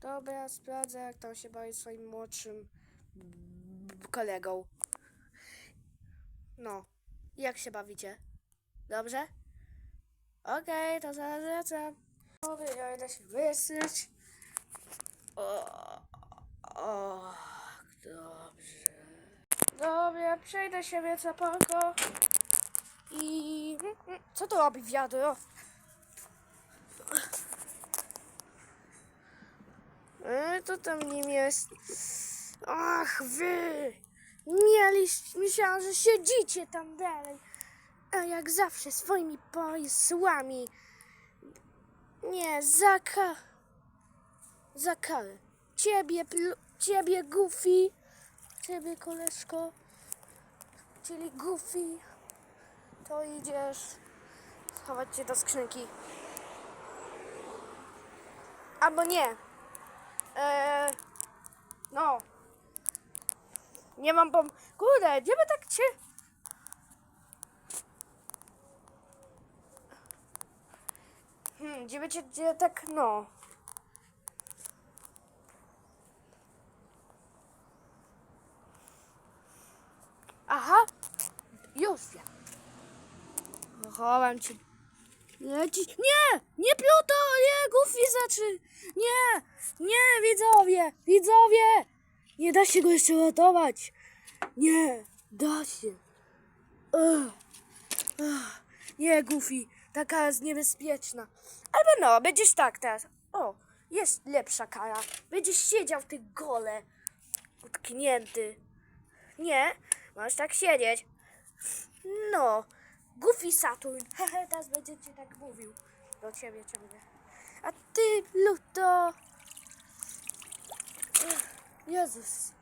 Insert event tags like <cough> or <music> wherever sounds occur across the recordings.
Dobra, sprawdzę jak tam się bawi swoim młodszym kolegą. No, jak się bawicie? Dobrze? Okej, to zaraz wracam. Dobra, ja idę się wyszyć. O, o, dobrze. Dobra, przejdę się więc zapalko. I... Co to robi wiadro? E, co tam nim jest? Ach, wy! Mieliście, myślałam, że siedzicie tam dalej. A jak zawsze swoimi pomysłami. Nie, za ka... Za karę. Ciebie, pl- ciebie, Goofy. Ciebie, koleżko. Czyli Goofy. To idziesz schować się do skrzynki. Albo nie. Eee, no. Nie mam pom... Kurde, gdzie by tak cię... Hmm, gdzie będzie, gdzie tak, no. Aha, już wiem. Chowam cię. Leci. Nie! Nie Pluto! Nie! Goofy zaczy! Nie! Nie! Widzowie! Widzowie! Nie da się go jeszcze ratować! Nie! Da się! Ugh. Ugh. Nie, Goofy! Taka jest niebezpieczna. Albo no, będziesz tak teraz. O! Jest lepsza kara. Będziesz siedział w tych gole. Utknięty. Nie? Możesz tak siedzieć. No. Goofy Saturn. <laughs> Hehe, teraz będzie ci tak mówił. Do ciebie ciągle. A ty, Pluto. Jezus.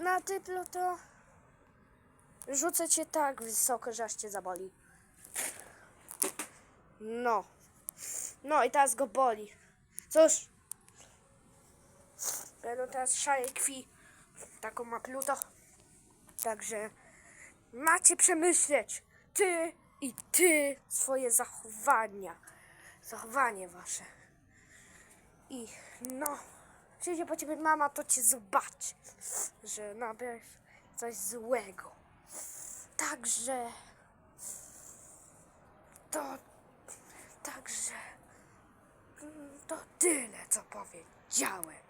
No a ty, Pluto. Rzucę cię tak wysoko, że aż cię zaboli. No. No i teraz go boli. Cóż. Będą teraz szare krwi. Taką ma Pluto. Także macie przemyśleć ty i ty swoje zachowania. Zachowanie wasze. I no, przyjdzie po ciebie mama, to cię zobaczy, że nabrałeś coś złego. Także to, także mm, to tyle, co powiedziałem.